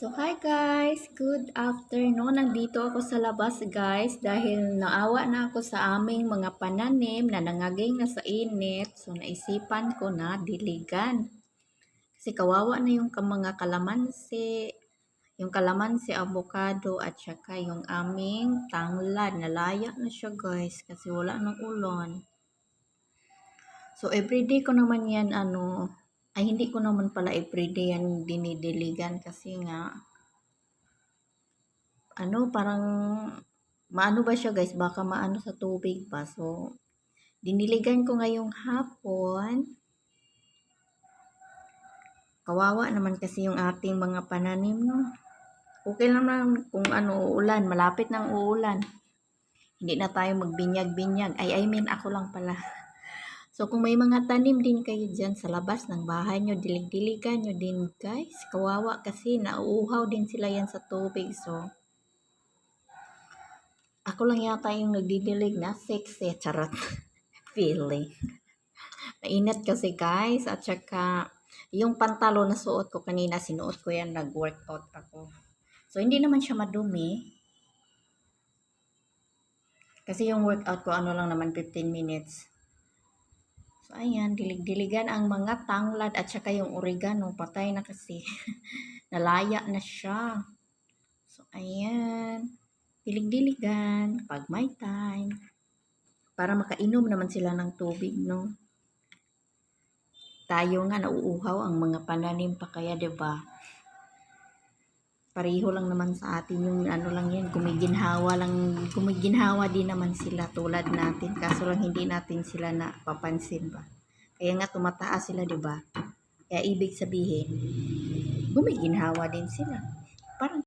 So, hi guys! Good afternoon. Nandito ako sa labas guys dahil naawa na ako sa aming mga pananim na nangaging na sa init. So, naisipan ko na diligan. Kasi kawawa na yung mga kalamansi, yung kalamansi, avocado, at saka yung aming tanglad. Nalaya na siya guys kasi wala ng ulan. So, everyday ko naman yan, ano, ay hindi ko naman pala everyday yan dinidiligan kasi nga, ano, parang, maano ba siya guys, baka maano sa tubig pa. So, diniligan ko ngayong hapon. Kawawa naman kasi yung ating mga pananim, no? Okay naman kung ano, uulan, malapit ng uulan. Hindi na tayo magbinyag-binyag. Ay, I mean, ako lang pala. So, kung may mga tanim din kayo dyan sa labas ng bahay nyo, dilig-diligan nyo din, guys. Kawawa kasi nauuhaw din sila yan sa tubig. So, ako lang yata yung nagdidilig na sexy. Charot. Feeling. Mainit kasi, guys. At saka, yung pantalo na suot ko kanina, sinuot ko yan, nag-workout ako. So, hindi naman siya madumi. Kasi yung workout ko, ano lang naman, 15 minutes. Ayan, dilig-diligan ang mga tanglad at saka yung oregano. Patay na kasi. Nalaya na siya. So, ayan. Dilig-diligan pag may time. Para makainom naman sila ng tubig, no? Tayo nga nauuhaw ang mga pananim pa kaya, 'di ba? Pareho lang naman sa atin yung ano lang yan, gumiginhawa lang, gumiginhawa din naman sila tulad natin. Kaso lang hindi natin sila napapansin ba. Kaya nga tumataas sila, 'di ba? Kaya ibig sabihin, gumiginhawa din sila. Parang